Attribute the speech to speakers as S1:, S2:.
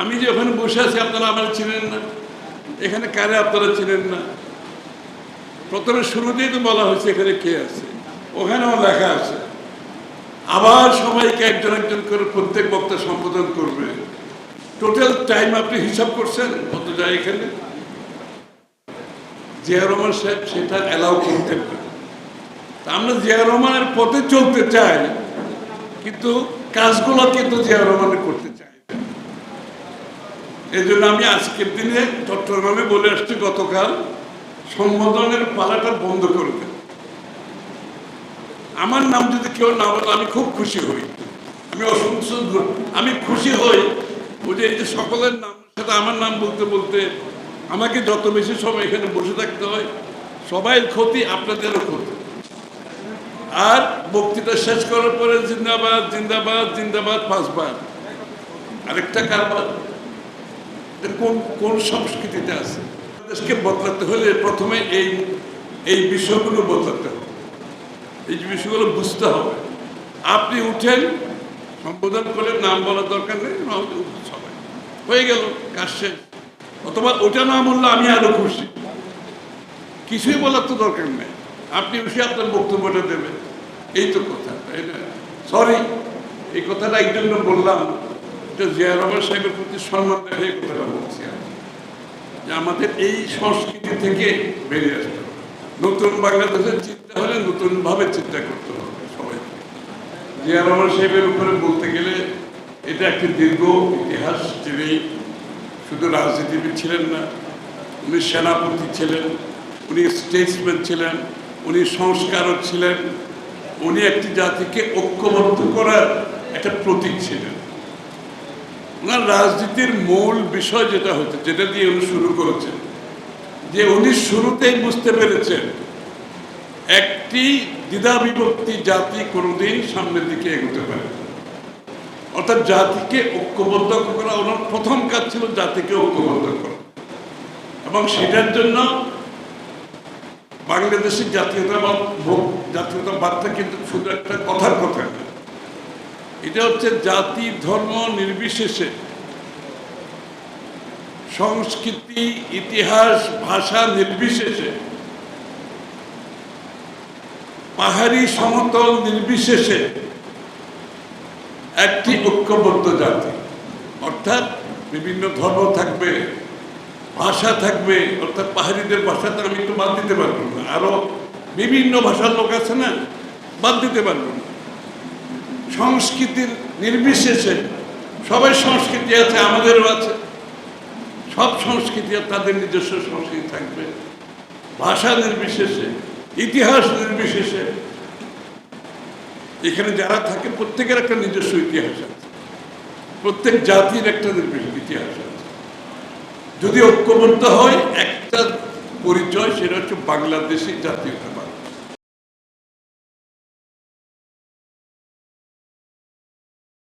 S1: আমি যে ওখানে বসে আছি, আপনারা আমার চিনেন না। এখানে কারে আপনারা চিনেন না? প্রথমে শুরুতেই তো বলা হয়েছে, এখানে কে আছে? ওখানেও লেখা আছে। আবার সবাইকে একজন একজন করে প্রত্যেক বক্তা সম্বোধন করবে। টোটাল টাইম আপনি হিসাব করছেন? কত যায় এখানে? জিয়া রহমান সাহেব সেটা অ্যালাউ করতেন না। তা আমরা জিয়া রহমানের পথে চলতে চাই, কিন্তু কাজগুলো কিন্তু জিয়া রহমানের করতে চাই। এই জন্য আমি আজকের দিনে চট্টগ্রামে বলে আসছি, গতকাল সম্বোধনের পালাটা বন্ধ করে দেন। আমার নাম যদি কেউ না বলে, আমি খুব খুশি হই। আমি অসংখ্য আমি খুশি হই। ওই যে এই যে সকলের নাম সাথে আমার নাম বলতে বলতে আমাকে যত বেশি সময় এখানে বসে থাকতে হয় সবাই ক্ষতি আপনাদেরও ক্ষতি। আর বক্তৃতা শেষ করার পরে জিন্দাবাদ জিন্দাবাদ জিন্দাবাদ, পাঁচবার। আরেকটা কারবার কোন কোন সংস্কৃতিতে আছে? দেশকে বদলাতে হলে প্রথমে এই এই বিষয়গুলো বদলাতে হবে। এই বিষয়গুলো বুঝতে হবে। আপনি উঠেন, সম্বোধন করে নাম বলার দরকার নেই সবাই। হয়ে গেল, কাজ শেষ। অথবা ওটা না বললে আমি আরও খুশি। কিছুই বলার তো দরকার নেই। আপনি বসে আপনার বক্তব্যটা দেবেন। এই তো কথা, তাই না? সরি এই কথাটা এই জন্য বললাম। এটা জিয়া রহমান সাহেবের প্রতি সম্মান দেখে কথাটা বলছি আমি। যে আমাদের এই সংস্কৃতি থেকে বেরিয়ে আসতে হবে। নতুন বাংলাদেশের চিন্তা হলে নতুনভাবে চিন্তা করতে হবে সবাইকে জিয়া রহমান সাহেবের উপরে বলতে গেলে এটা একটি দীর্ঘ ইতিহাস যিনি শুধু রাজনীতিবিদ ছিলেন না, উনি সেনাপতি ছিলেন, উনি স্টেটসম্যান ছিলেন, উনি সংস্কারক ছিলেন, উনি একটি জাতিকে ঐক্যবদ্ধ করার একটা প্রতীক ছিলেন। ওনার রাজনীতির মূল বিষয় যেটা হচ্ছে, যেটা দিয়ে উনি শুরু করেছেন, যে উনি শুরুতেই বুঝতে পেরেছেন, একটি দ্বিধা বিভক্তি জাতি কোনোদিন সামনের দিকে এগোতে পারে অর্থাৎ জাতিকে ঐক্যবদ্ধ করা, ওনার প্রথম কাজ ছিল জাতিকে ঐক্যবদ্ধ করা। এবং সেটার জন্য বাংলাদেশের জাতীয়তাবাদ, জাতীয়তাবাদটা কিন্তু শুধু একটা কথার কথা এটা হচ্ছে জাতি, ধর্ম নির্বিশেষে। সংস্কৃতি, ইতিহাস, ভাষা নির্বিশেষে। পাহাড়ি সমতল নির্বিশেষে একটি ঐক্যবদ্ধ জাতি। অর্থাৎ বিভিন্ন ধর্ম থাকবে, ভাষা থাকবে, অর্থাৎ পাহাড়িদের ভাষাতে আমি একটু বাদ দিতে পারব না। আরও বিভিন্ন ভাষার লোক আছে না? বাদ দিতে পারব না। সংস্কৃতির নির্বিশেষে সবাই সংস্কৃতি আছে, আমাদেরও আছে। সব সংস্কৃতি তাদের নিজস্ব সংস্কৃতি থাকবে। ভাষা নির্বিশেষে, ইতিহাস নির্বিশেষে। এখানে যারা থাকে, প্রত্যেকের একটা নিজস্ব ইতিহাস আছে। প্রত্যেক জাতির একটা নির্বিশেষ ইতিহাস আছে। যদি ঐক্যবদ্ধ হয়, একটা পরিচয়, সেটা হচ্ছে বাংলাদেশি জাতীয়তাবাদ।